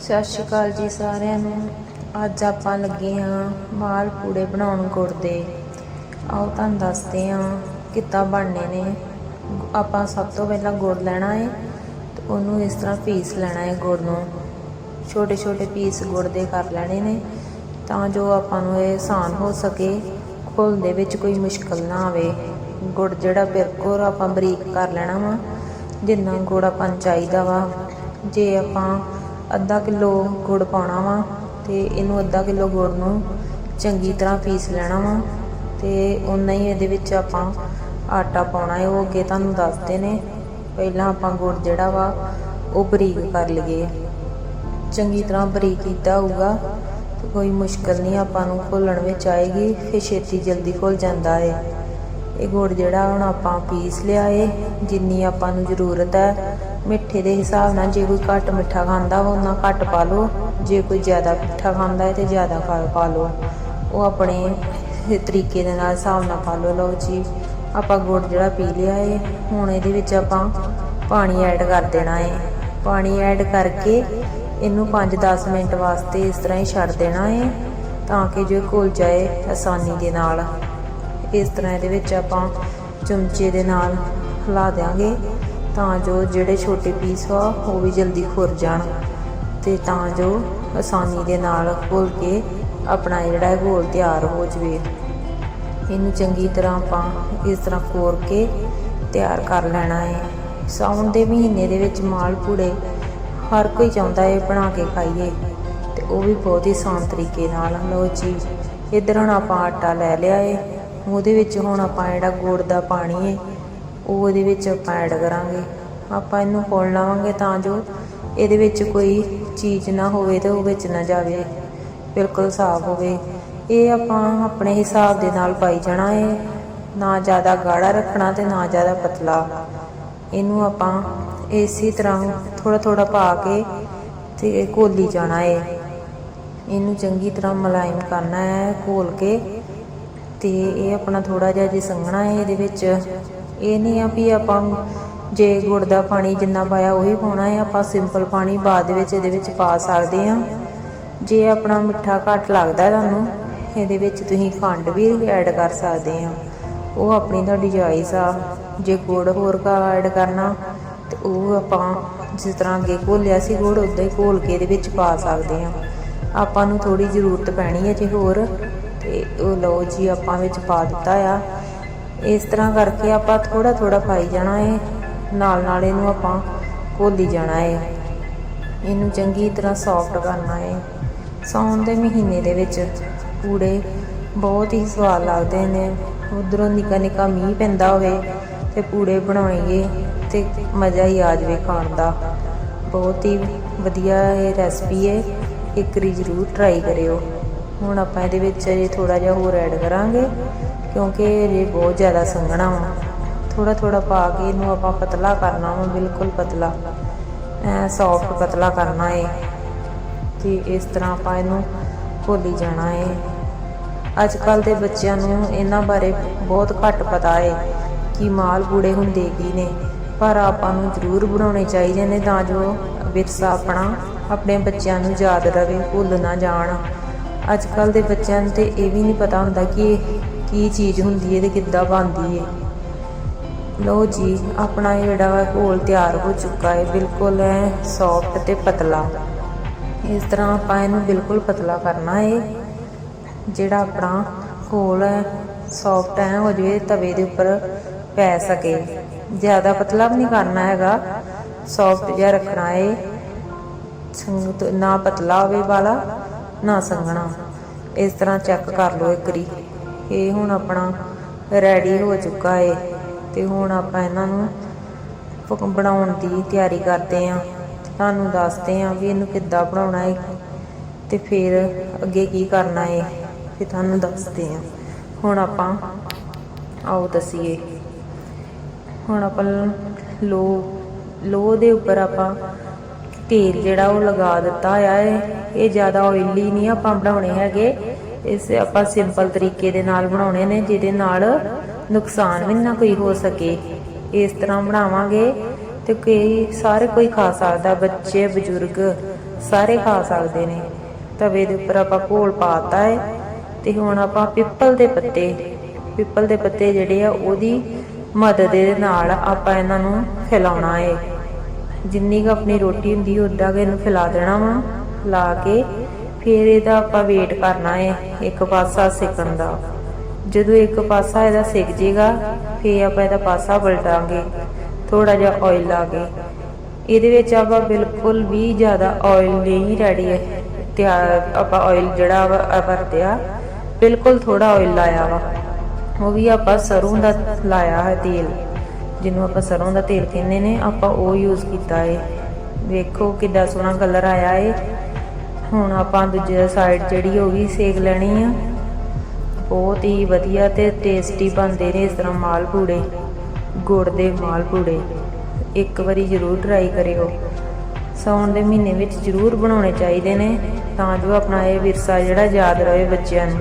ਸਤਿ ਸ਼੍ਰੀ ਅਕਾਲ ਜੀ ਸਾਰਿਆਂ ਨੂੰ। ਅੱਜ ਆਪਾਂ ਲੱਗੇ ਹਾਂ ਮਾਲ ਪੂੜੇ ਬਣਾਉਣ ਗੁੜ ਦੇ ਆਓ ਤੁਹਾਨੂੰ ਦੱਸਦੇ ਹਾਂ ਕਿੱਦਾਂ ਬਣਨੇ ਨੇ। ਆਪਾਂ ਸਭ ਤੋਂ ਪਹਿਲਾਂ ਗੁੜ ਲੈਣਾ ਹੈ ਤੇ ਉਹਨੂੰ ਇਸ ਤਰ੍ਹਾਂ ਪੀਸ ਲੈਣਾ ਹੈ ਗੁੜ ਨੂੰ। ਛੋਟੇ ਛੋਟੇ ਪੀਸ ਗੁੜ ਦੇ ਕਰ ਲੈਣੇ ਨੇ ਤਾਂ ਜੋ ਆਪਾਂ ਨੂੰ ਇਹ ਆਸਾਨ ਹੋ ਸਕੇ ਘੁਲ ਦੇ ਵਿੱਚ ਕੋਈ ਮੁਸ਼ਕਲ ਨਾ ਆਵੇ। ਗੁੜ ਜਿਹੜਾ ਬਿਲਕੁਲ ਆਪਾਂ ਬਰੀਕ ਕਰ ਲੈਣਾ ਵਾ, ਜਿੰਨਾ ਗੁੜ ਆਪਾਂ ਨੂੰ ਚਾਹੀਦਾ ਵਾ। ਜੇ ਆਪਾਂ ਅੱਧਾ ਕਿਲੋ ਗੁੜ ਪਾਉਣਾ ਵਾ ਤੇ ਇਹਨੂੰ ਅੱਧਾ ਕਿਲੋ ਗੁੜ ਨੂੰ ਚੰਗੀ ਤਰ੍ਹਾਂ ਪੀਸ ਲੈਣਾ ਵਾ ਤੇ ਉਨਾ ਹੀ ਇਹਦੇ ਵਿੱਚ ਆਪਾਂ ਆਟਾ ਪਾਉਣਾ ਹੈ ਉਹ ਅੱਗੇ ਤੁਹਾਨੂੰ ਦੱਸਦੇ ਨੇ। ਪਹਿਲਾਂ ਆਪਾਂ ਗੁੜ ਜਿਹੜਾ ਵਾ, ਉਹ ਬਰੀਕ ਕਰ ਲਈਏ। ਚੰਗੀ ਤਰ੍ਹਾਂ ਬਰੀਕ ਕੀਤਾ ਹੋਊਗਾ, ਤੇ ਕੋਈ ਮੁਸ਼ਕਲ ਨਹੀਂ, ਆਪਾਂ ਨੂੰ ਘੋਲਣ ਵਿੱਚ ਆਏਗੀ, ਫਿਰ ਛੇਤੀ ਜਲਦੀ ਘੁਲ ਜਾਂਦਾ ਹੈ ਇਹ ਗੁੜ ਜਿਹੜਾ ਹੁਣ ਆਪਾਂ ਪੀਸ ਲਿਆ ਏ, ਜਿੰਨੀ ਆਪਾਂ ਨੂੰ ਜ਼ਰੂਰਤ ਹੈ ਮਿੱਠੇ ਦੇ ਹਿਸਾਬ ਨਾਲ ਜੇ ਕੋਈ ਘੱਟ ਮਿੱਠਾ ਖਾਂਦਾ ਵਾ, ਉਹਨਾਂ ਘੱਟ ਪਾ ਲਓ। ਜੇ ਕੋਈ ਜ਼ਿਆਦਾ ਮਿੱਠਾ ਖਾਂਦਾ ਹੈ ਤੇ ਜ਼ਿਆਦਾ ਖਾ ਪਾ ਲਓ। ਉਹ ਆਪਣੇ ਤਰੀਕੇ ਦੇ ਨਾਲ ਹਿਸਾਬ ਨਾਲ ਪਾ ਲਓ। ਲਓ ਜੀ, ਆਪਾਂ ਗੁੜ ਜਿਹੜਾ ਪੀ ਲਿਆ ਹੈ ਹੁਣ ਇਹਦੇ ਵਿੱਚ ਆਪਾਂ ਪਾਣੀ ਐਡ ਕਰ ਦੇਣਾ ਏ। ਪਾਣੀ ਐਡ ਕਰਕੇ ਇਹਨੂੰ 5-10 ਮਿੰਟ ਵਾਸਤੇ ਇਸ ਤਰ੍ਹਾਂ ਹੀ ਛੱਡ ਦੇਣਾ ਏ, ਤਾਂ ਕਿ ਜੋ ਘੁਲ ਜਾਏ ਆਸਾਨੀ ਦੇ ਨਾਲ। ਇਸ ਤਰ੍ਹਾਂ ਇਹਦੇ ਵਿੱਚ ਆਪਾਂ ਚਮਚੇ ਦੇ ਨਾਲ ਹਿਲਾ ਦਿਆਂਗੇ। ਤਾਂ ਜੋ ਜਿਹੜੇ ਛੋਟੇ ਪੀਸ ਆ ਉਹ ਵੀ ਜਲਦੀ ਖੁਰ ਜਾਣ ਤੇ ਤਾਂ ਜੋ ਆਸਾਨੀ ਦੇ ਨਾਲ ਘੋਲ ਕੇ ਆਪਣਾ ਜਿਹੜਾ ਹੈ ਘੋਲ ਤਿਆਰ ਹੋ ਜਵੇ। ਇਹਨੂੰ ਚੰਗੀ ਤਰ੍ਹਾਂ ਆਪਾਂ ਇਸ ਤਰ੍ਹਾਂ ਖੋਰ ਕੇ ਤਿਆਰ ਕਰ ਲੈਣਾ ਹੈ। ਸਾਉਣ ਦੇ ਮਹੀਨੇ ਦੇ ਵਿੱਚ ਮਾਲ ਪੂੜੇ ਹਰ ਕੋਈ ਚਾਹੁੰਦਾ ਹੈ ਬਣਾ ਕੇ ਖਾਈਏ ਤੇ ਉਹ ਵੀ ਬਹੁਤ ਹੀ ਆਸਾਨ ਤਰੀਕੇ ਨਾਲ। ਲੋ ਜੀ, ਇੱਧਰ ਹੁਣ ਆਪਾਂ ਆਟਾ ਲੈ ਲਿਆ ਏ। ਉਹਦੇ ਵਿੱਚ ਹੁਣ ਆਪਾਂ ਜਿਹੜਾ ਗੁੜ ਦਾ ਪਾਣੀ ਏ ਉਹ ਉਹਦੇ ਵਿੱਚ ਆਪਾਂ ਐਡ ਕਰਾਂਗੇ। ਆਪਾਂ ਇਹਨੂੰ ਫੋਲ ਲਾਵਾਂਗੇ ਤਾਂ ਜੋ ਇਹਦੇ ਵਿੱਚ ਕੋਈ ਚੀਜ਼ ਨਾ ਹੋਵੇ ਤੇ ਉਹ ਵਿੱਚ ਨਾ ਜਾਵੇ। ਬਿਲਕੁਲ ਸਾਫ਼ ਹੋਵੇ। ਇਹ ਆਪਾਂ ਆਪਣੇ ਹਿਸਾਬ ਦੇ ਨਾਲ ਪਾਈ ਜਾਣਾ ਏ। ਨਾ ਜ਼ਿਆਦਾ ਗਾੜਾ ਰੱਖਣਾ ਤੇ ਨਾ ਜ਼ਿਆਦਾ ਪਤਲਾ। ਇਹਨੂੰ ਆਪਾਂ ਇਸੇ ਤਰ੍ਹਾਂ ਥੋੜਾ ਥੋੜਾ ਪਾ ਕੇ ਤੇ ਘੋਲੀ ਜਾਣਾ ਏ। ਇਹਨੂੰ ਚੰਗੀ ਤਰ੍ਹਾਂ ਮਲਾਇਮ ਕਰਨਾ ਹੈ, ਘੋਲ ਕੇ। ਤੇ ਇਹ ਆਪਣਾ ਥੋੜਾ ਜਿਹਾ ਜੇ ਸੰਘਣਾ ਹੈ ਇਹਦੇ ਵਿੱਚ। ਇਹ ਨਹੀਂ ਆ ਵੀ ਆਪਾਂ ਜੇ ਗੁੜ ਦਾ ਪਾਣੀ ਜਿੰਨਾ ਪਾਇਆ ਉਹੀ ਪਾਉਣਾ ਹੈ ਆਪਾਂ ਸਿੰਪਲ ਪਾਣੀ ਬਾਅਦ ਵਿੱਚ ਇਹਦੇ ਵਿੱਚ ਪਾ ਸਕਦੇ ਹਾਂ ਜੇ ਆਪਣਾ ਮਿੱਠਾ ਘੱਟ ਲੱਗਦਾ ਤੁਹਾਨੂੰ, ਇਹਦੇ ਵਿੱਚ ਤੁਸੀਂ ਖੰਡ ਵੀ ਐਡ ਕਰ ਸਕਦੇ ਆ। ਉਹ ਆਪਣੀ ਤੁਹਾਡੀ ਚਾਈਸ ਆ। ਜੇ ਗੁੜ ਹੋਰ ਕਾ ਐਡ ਕਰਨਾ, ਤੇ ਉਹ ਆਪਾਂ ਜਿਸ ਤਰ੍ਹਾਂ ਅੱਗੇ ਘੋਲਿਆ ਸੀ ਗੁੜ, ਉਦਾਂ ਹੀ ਘੋਲ ਕੇ ਇਹਦੇ ਵਿੱਚ ਪਾ ਸਕਦੇ ਆ। ਆਪਾਂ ਨੂੰ ਥੋੜੀ ਜ਼ਰੂਰਤ ਪੈਣੀ ਹੈ ਜੇ ਹੋਰ, ਤੇ ਉਹ ਲਓ ਜੀ ਆਪਾਂ ਵਿੱਚ ਪਾ ਦਿੱਤਾ ਆ। ਇਸ ਤਰ੍ਹਾਂ ਕਰਕੇ ਆਪਾਂ ਥੋੜਾ ਥੋੜਾ ਪਾਈ ਜਾਣਾ ਹੈ ਨਾਲ ਨਾਲ ਇਹਨੂੰ ਆਪਾਂ ਘੋਲੀ ਜਾਣਾ ਹੈ ਇਹਨੂੰ ਚੰਗੀ ਤਰ੍ਹਾਂ ਸੌਫਟ ਕਰਨਾ ਹੈ ਸਾਉਣ ਦੇ ਮਹੀਨੇ ਦੇ ਵਿੱਚ ਪੂੜੇ ਬਹੁਤ ਹੀ ਸਵਾਦ ਲੱਗਦੇ ਨੇ। ਉਧਰੋਂ ਨਿੱਕਾ ਨਿੱਕਾ ਮੀਂਹ ਪੈਂਦਾ ਹੋਵੇ ਤੇ ਪੂੜੇ ਬਣਾਉਣਗੇ ਤੇ ਮਜ਼ਾ ਹੀ ਆ ਜਾਵੇ ਖਾਣ ਦਾ। ਬਹੁਤ ਹੀ ਵਧੀਆ ਇਹ ਰੈਸਪੀ ਹੈ ਇੱਕ ਵਾਰੀ ਜ਼ਰੂਰ ਟਰਾਈ ਕਰਿਓ। ਹੁਣ ਆਪਾਂ ਇਹਦੇ ਵਿੱਚ ਜੇ ਥੋੜਾ ਜਿਹਾ ਹੋਰ ਐਡ ਕਰਾਂਗੇ, ਕਿਉਂਕਿ ਇਹ ਬਹੁਤ ਜ਼ਿਆਦਾ ਸੰਘਣਾ ਵਾ। ਥੋੜਾ ਥੋੜਾ ਪਾ ਕੇ ਇਹਨੂੰ ਆਪਾਂ ਪਤਲਾ ਕਰਨਾ ਵਾ, ਬਿਲਕੁਲ ਪਤਲਾ। ਐ ਸੌਫਟ ਪਤਲਾ ਕਰਨਾ ਏ। ਤੇ ਇਸ ਤਰ੍ਹਾਂ ਆਪਾਂ ਇਹਨੂੰ ਭੋਲੀ ਜਾਣਾ ਏ। ਅੱਜ ਕੱਲ ਦੇ ਬੱਚਿਆਂ ਨੂੰ ਇਹਨਾਂ ਬਾਰੇ ਬਹੁਤ ਘੱਟ ਪਤਾ ਹੈ ਕਿ ਮਾਲ ਬੂੜੇ ਹੁੰਦੇ ਕੀ ਨੇ। ਪਰ ਆਪਾਂ ਨੂੰ ਜ਼ਰੂਰ ਬਣਾਉਣੇ ਚਾਹੀਦੇ ਨੇ ਤਾਂ ਜੋ ਵਿਰਸਾ ਆਪਣਾ, ਆਪਣੇ ਬੱਚਿਆਂ ਨੂੰ ਯਾਦ ਰਵੇ, ਭੁੱਲ ਨਾ ਜਾਣ। ਅੱਜ ਕੱਲ ਦੇ ਬੱਚਿਆਂ ਨੂੰ ਤੇ ਇਹ ਵੀ ਨਹੀਂ ਪਤਾ ਹੁੰਦਾ ਕਿ ਕੀ ਚੀਜ਼ ਹੁੰਦੀ ਹੈ ਤੇ ਕਿੱਦਾਂ ਬਣਦੀ ਹੈ। ਲਓ ਜੀ, ਆਪਣਾ ਜਿਹੜਾ ਘੋਲ ਤਿਆਰ ਹੋ ਚੁੱਕਾ ਹੈ, ਬਿਲਕੁਲ ਹੈ ਸੌਫਟ ਤੇ ਪਤਲਾ। ਇਸ ਤਰ੍ਹਾਂ ਆਪਾਂ ਇਹਨੂੰ ਬਿਲਕੁਲ ਪਤਲਾ ਕਰਨਾ ਹੈ ਜਿਹੜਾ ਆਪਣਾ ਘੋਲ ਹੈ ਸੌਫਟ ਐ ਹੋ ਜਵੇ ਤਵੇ ਦੇ ਉੱਪਰ ਪੈ ਸਕੇ। ਜ਼ਿਆਦਾ ਪਤਲਾ ਵੀ ਨਹੀਂ ਕਰਨਾ ਹੈਗਾ ਸੌਫਟ ਜਿਹਾ ਰੱਖਣਾ ਹੈ ਸੰਗਤ ਨਾ ਪਤਲਾ ਹੋਵੇ ਵਾਲਾ। ਨਾ ਸੰਘਣਾ। ਇਸ ਤਰ੍ਹਾਂ ਚੈੱਕ ਕਰ ਲਓ ਇੱਕ ਇਹ ਹੁਣ ਆਪਣਾ ਰੈਡੀ ਹੋ ਚੁੱਕਾ ਹੈ ਤੇ ਹੁਣ ਆਪਾਂ ਇਹਨਾਂ ਨੂੰ ਬਣਾਉਣ ਦੀ ਤਿਆਰੀ ਕਰਦੇ ਆਂ। ਤੁਹਾਨੂੰ ਦੱਸਦੇ ਆਂ ਵੀ ਇਹਨੂੰ ਕਿੱਦਾਂ ਬਣਾਉਣਾ ਹੈ ਤੇ ਫਿਰ ਅੱਗੇ ਕੀ ਕਰਨਾ ਏ ਫਿਰ ਤੁਹਾਨੂੰ ਦੱਸਦੇ ਆਂ। ਹੁਣ ਆਪਾਂ ਆਓ ਦਸੀਏ। ਹੁਣ ਆਪਾਂ ਲੋ ਲੋ ਦੇ ਉੱਪਰ ਆਪਾਂ ਤੇਲ ਜਿਹੜਾ ਉਹ ਲਗਾ ਦਿੱਤਾ ਆ ਹੈ ਇਹ ਜ਼ਿਆਦਾ ਆਇਲੀ ਨਹੀਂ ਆਪਾਂ ਬਣਾਉਣੇ ਹੈਗੇ। ਇਸ ਆਪਾਂ ਸਿੰਪਲ ਤਰੀਕੇ ਦੇ ਨਾਲ ਬਣਾਉਣੇ ਨੇ, ਜਿਹਦੇ ਨਾਲ ਨੁਕਸਾਨ ਵੀ ਨਾ ਕੋਈ ਹੋ ਸਕੇ। ਇਸ ਤਰ੍ਹਾਂ ਬਣਾਵਾਂਗੇ ਤੇ ਕੋਈ ਸਾਰੇ ਕੋਈ ਖਾ ਸਕਦਾ, ਬੱਚੇ, ਬਜ਼ੁਰਗ ਸਾਰੇ ਖਾ ਸਕਦੇ ਨੇ। ਤਵੇ ਦੇ ਉੱਪਰ ਆਪਾਂ ਘੋਲ ਪਾਤਾ ਹੈ ਤੇ ਹੁਣ ਆਪਾਂ ਪਿੱਪਲ ਦੇ ਪੱਤੇ, ਪਿੱਪਲ ਦੇ ਪੱਤੇ ਜਿਹੜੇ ਆ ਉਹਦੀ ਮਦਦ ਦੇ ਨਾਲ ਆਪਾਂ ਇਹਨਾਂ ਨੂੰ ਫੈਲਾਉਣਾ ਹੈ ਜਿੰਨੀ ਕੁ ਆਪਣੀ ਰੋਟੀ ਹੁੰਦੀ ਉੱਡਾ ਕੇ ਇਹਨੂੰ ਫੈਲਾ ਦੇਣਾ ਵਾ ਲਾ ਕੇ ਫਿਰ ਇਹਦਾ ਆਪਾਂ ਵੇਟ ਕਰਨਾ ਹੈ ਇੱਕ ਪਾਸਾ ਸਿੱਕਣ ਦਾ। ਜਦੋਂ ਇੱਕ ਪਾਸਾ ਇਹਦਾ ਸਿੱਕ ਜੇਗਾ, ਫਿਰ ਆਪਾਂ ਇਹਦਾ ਪਾਸਾ ਪਲਟਾਂਗੇ ਥੋੜਾ ਜਿਹਾ ਆਇਲ ਲਾ ਕੇ। ਇਹਦੇ ਵਿੱਚ ਆਪਾਂ ਬਿਲਕੁਲ ਵੀ ਜ਼ਿਆਦਾ ਆਇਲ ਨਹੀਂ ਰੈਡੀ ਹੈ ਤਿਆਰ ਆਪਾਂ ਆਇਲ ਜਿਹੜਾ ਵਾ ਵਰਤਿਆ, ਬਿਲਕੁਲ ਥੋੜਾ ਆਇਲ ਲਾਇਆ ਵਾ। ਉਹ ਵੀ ਆਪਾਂ ਸਰੋਂ ਦਾ ਲਾਇਆ ਹੈ ਤੇਲ। ਜਿਹਨੂੰ ਆਪਾਂ ਸਰੋਂ ਦਾ ਤੇਲ ਕਹਿੰਦੇ ਨੇ, ਆਪਾਂ ਉਹ ਯੂਜ਼ ਕੀਤਾ ਹੈ ਵੇਖੋ ਕਿੱਡਾ ਸੋਹਣਾ ਕਲਰ ਆਇਆ ਏ। ਹੁਣ ਆਪਾਂ ਦੂਜੇ ਸਾਈਡ ਜਿਹੜੀ ਉਹ ਵੀ ਸੇਕ ਲੈਣੀ ਆ। ਬਹੁਤ ਹੀ ਵਧੀਆ ਤੇ ਟੇਸਟੀ ਬਣਦੇ ਨੇ ਇਸ ਤਰ੍ਹਾਂ ਮਾਲ ਪੂੜੇ। ਗੁੜ ਦੇ ਮਾਲ ਪੂੜੇ। ਇੱਕ ਵਾਰੀ ਜ਼ਰੂਰ ਟਰਾਈ ਕਰਿਓ। ਸਾਉਣ ਦੇ ਮਹੀਨੇ ਵਿੱਚ ਜ਼ਰੂਰ ਬਣਾਉਣੇ ਚਾਹੀਦੇ ਨੇ, ਤਾਂ ਜੋ ਆਪਣਾ ਇਹ ਵਿਰਸਾ ਜਿਹੜਾ ਯਾਦ ਰਹੇ ਬੱਚਿਆਂ ਨੂੰ।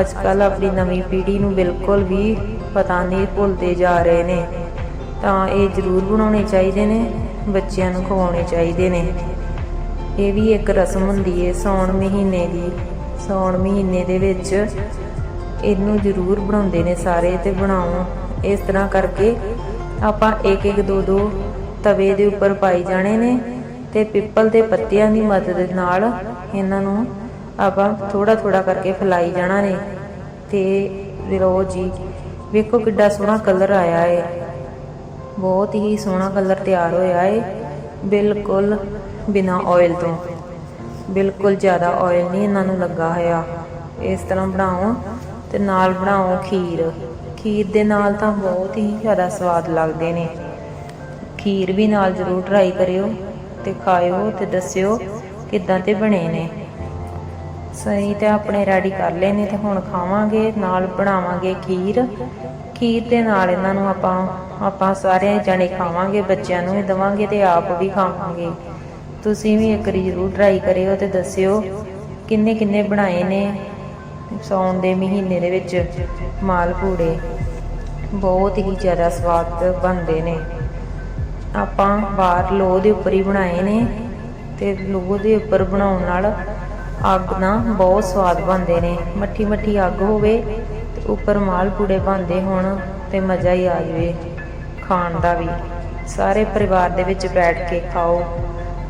ਅੱਜ ਕੱਲ ਆਪਣੀ ਨਵੀਂ ਪੀੜ੍ਹੀ ਨੂੰ ਬਿਲਕੁਲ ਵੀ ਪਤਾ ਨਹੀਂ ਭੁੱਲਦੇ ਜਾ ਰਹੇ ਨੇ। ਤਾਂ ਇਹ ਜ਼ਰੂਰ ਬਣਾਉਣੇ ਚਾਹੀਦੇ ਨੇ, ਬੱਚਿਆਂ ਨੂੰ ਖਵਾਉਣੇ ਚਾਹੀਦੇ ਨੇ। ਇਹ ਵੀ ਇੱਕ ਰਸਮ ਹੁੰਦੀ ਹੈ ਸਾਉਣ ਮਹੀਨੇ ਦੀ। ਸਾਉਣ ਮਹੀਨੇ ਦੇ ਵਿੱਚ ਇਹਨੂੰ ਜ਼ਰੂਰ ਬਣਾਉਂਦੇ ਨੇ ਸਾਰੇ ਤੇ ਬਣਾਓ। ਇਸ ਤਰ੍ਹਾਂ ਕਰਕੇ ਆਪਾਂ ਇੱਕ ਇੱਕ ਦੋ ਦੋ ਤਵੇ ਦੇ ਉੱਪਰ ਪਾਈ ਜਾਣੇ ਨੇ ਤੇ ਪਿੱਪਲ ਦੇ ਪੱਤਿਆਂ ਦੀ ਮਦਦ ਨਾਲ ਇਹਨਾਂ ਨੂੰ ਆਪਾਂ ਥੋੜਾ ਥੋੜਾ ਕਰਕੇ ਫੈਲਾਈ ਜਾਣਾ ਨੇ। ਤੇ ਲੋ ਜੀ, ਵੇਖੋ ਕਿੱਡਾ ਸੋਹਣਾ ਕਲਰ ਆਇਆ ਹੈ ਬਹੁਤ ਹੀ ਸੋਹਣਾ ਕਲਰ ਤਿਆਰ ਹੋਇਆ ਏ, ਬਿਲਕੁਲ ਬਿਨਾ ਆਇਲ ਤੋਂ। ਬਿਲਕੁਲ ਜ਼ਿਆਦਾ ਆਇਲ ਨਹੀਂ ਇਹਨਾਂ ਨੂੰ ਲੱਗਾ ਹੋਇਆ। ਇਸ ਤਰ੍ਹਾਂ ਬਣਾਓ ਤੇ ਨਾਲ ਬਣਾਓ ਖੀਰ। ਖੀਰ ਦੇ ਨਾਲ ਤਾਂ ਬਹੁਤ ਹੀ ਜ਼ਿਆਦਾ ਸਵਾਦ ਲੱਗਦੇ ਨੇ। ਖੀਰ ਵੀ ਨਾਲ ਜ਼ਰੂਰ ਟਰਾਈ ਕਰਿਓ ਤੇ ਖਾਇਓ ਤੇ ਦੱਸਿਓ ਕਿੱਦਾਂ ਤੇ ਬਣੇ ਨੇ। ਸਹੀ ਤੇ ਆਪਣੇ ਰੈਡੀ ਕਰ ਲਏ ਨੇ ਤੇ ਹੁਣ ਖਾਵਾਂਗੇ, ਨਾਲ ਬਣਾਵਾਂਗੇ ਖੀਰ। ਖੀਰ ਦੇ ਨਾਲ ਇਹਨਾਂ ਨੂੰ ਆਪਾਂ ਆਪਾਂ ਸਾਰੇ ਜਣੇ ਖਾਵਾਂਗੇ, ਬੱਚਿਆਂ ਨੂੰ ਵੀ ਦਵਾਂਗੇ ਤੇ ਆਪ ਵੀ ਖਾਵਾਂਗੇ। ਤੁਸੀਂ ਵੀ ਇੱਕ ਵਾਰੀ ਜ਼ਰੂਰ ਟਰਾਈ ਕਰਿਓ ਤੇ ਦੱਸਿਓ ਕਿੰਨੇ ਕਿੰਨੇ ਬਣਾਏ ਨੇ ਸੌਣ ਦੇ ਮਹੀਨੇ ਦੇ ਵਿੱਚ ਮਾਲਪੂੜੇ ਬਹੁਤ ਹੀ ਜ਼ਿਆਦਾ ਸਵਾਦ ਬਣਦੇ ਨੇ। ਆਪਾਂ ਬਾਹਰ ਲੋਹ ਦੇ ਉੱਪਰ ਹੀ ਬਣਾਏ ਨੇ ਤੇ ਲੋਹ ਦੇ ਉੱਪਰ ਬਣਾਉਣ ਨਾਲ ਅੱਗ ਨਾ ਬਹੁਤ ਸਵਾਦ ਬਣਦੇ ਨੇ। ਮੱਠੀ ਮੱਠੀ ਅੱਗ ਹੋਵੇ ਉੱਪਰ ਮਾਲ ਪੂੜੇ ਬਣਦੇ ਹੋਣ ਤੇ ਮਜ਼ਾ ਹੀ ਆ ਜਾਵੇ। ਖਾਣ ਦਾ ਵੀ। ਸਾਰੇ ਪਰਿਵਾਰ ਦੇ ਵਿੱਚ ਬੈਠ ਕੇ ਖਾਓ।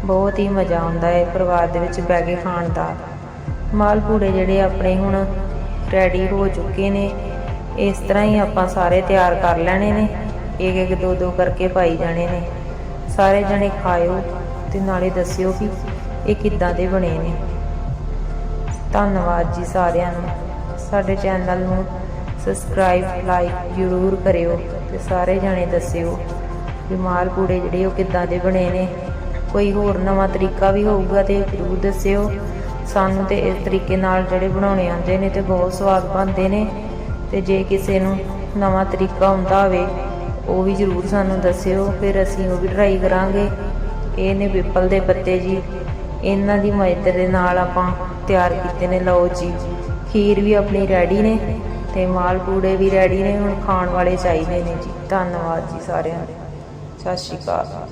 ਬਹੁਤ ਹੀ ਮਜ਼ਾ ਆਉਂਦਾ ਹੈ ਪਰਿਵਾਰ ਦੇ ਵਿੱਚ ਬਹਿ ਕੇ ਖਾਣ ਦਾ। ਮਾਲ ਪੂੜੇ ਜਿਹੜੇ ਆਪਣੇ ਹੁਣ ਰੈਡੀ ਹੋ ਚੁੱਕੇ ਨੇ। ਇਸ ਤਰ੍ਹਾਂ ਹੀ ਆਪਾਂ ਸਾਰੇ ਤਿਆਰ ਕਰ ਲੈਣੇ ਨੇ। ਇੱਕ ਇੱਕ ਦੋ ਦੋ ਕਰਕੇ ਪਾਈ ਜਾਣੇ ਨੇ। ਸਾਰੇ ਜਣੇ ਖਾਇਓ ਤੇ ਨਾਲੇ ਦੱਸਿਓ ਕਿ ਇਹ ਕਿੱਦਾਂ ਦੇ ਬਣੇ ਨੇ। ਧੰਨਵਾਦ ਜੀ ਸਾਰਿਆਂ ਨੂੰ। ਸਾਡੇ ਚੈਨਲ ਨੂੰ ਸਬਸਕ੍ਰਾਈਬ ਲਾਈਕ ਜ਼ਰੂਰ ਕਰਿਓ ਤੇ ਸਾਰੇ ਜਾਣੇ ਦੱਸਿਓ ਵੀ ਮਾਲ ਪੂੜੇ ਜਿਹੜੇ ਉਹ ਕਿੱਦਾਂ ਦੇ ਬਣੇ ਨੇ। ਕੋਈ ਹੋਰ ਨਵਾਂ ਤਰੀਕਾ ਵੀ ਹੋਊਗਾ ਤੇ ਜ਼ਰੂਰ ਦੱਸਿਓ। ਸਾਨੂੰ ਤੇ ਇਸ ਤਰੀਕੇ ਨਾਲ ਜਿਹੜੇ ਬਣਾਉਣੇ ਆਉਂਦੇ ਨੇ ਤੇ ਬਹੁਤ ਸਵਾਦ ਬਣਦੇ ਨੇ ਤੇ ਜੇ ਕਿਸੇ ਨੂੰ ਨਵਾਂ ਤਰੀਕਾ ਹੁੰਦਾ ਹੋਵੇ, ਉਹ ਵੀ ਜ਼ਰੂਰ ਸਾਨੂੰ ਦੱਸਿਓ। ਫਿਰ ਅਸੀਂ ਉਹ ਵੀ ਟਰਾਈ ਕਰਾਂਗੇ। ਇਹ ਨੇ ਪਿੱਪਲ ਦੇ ਪੱਤੇ ਜੀ। ਇਹਨਾਂ ਦੀ ਮਦਦ ਦੇ ਨਾਲ ਆਪਾਂ ਤਿਆਰ ਕੀਤੇ ਨੇ। ਲਓ ਜੀ, ਖੀਰ ਵੀ ਆਪਣੀ ਰੈਡੀ ਨੇ। ਤੇ ਮਾਲਪੂੜੇ ਵੀ ਰੈਡੀ ਨੇ, ਹੁਣ ਖਾਣ ਵਾਲੇ ਚਾਹੀਦੇ ਨੇ ਜੀ। ਧੰਨਵਾਦ ਜੀ ਸਾਰਿਆਂ ਦਾ। ਸਤਿ ਸ਼੍ਰੀ ਅਕਾਲ।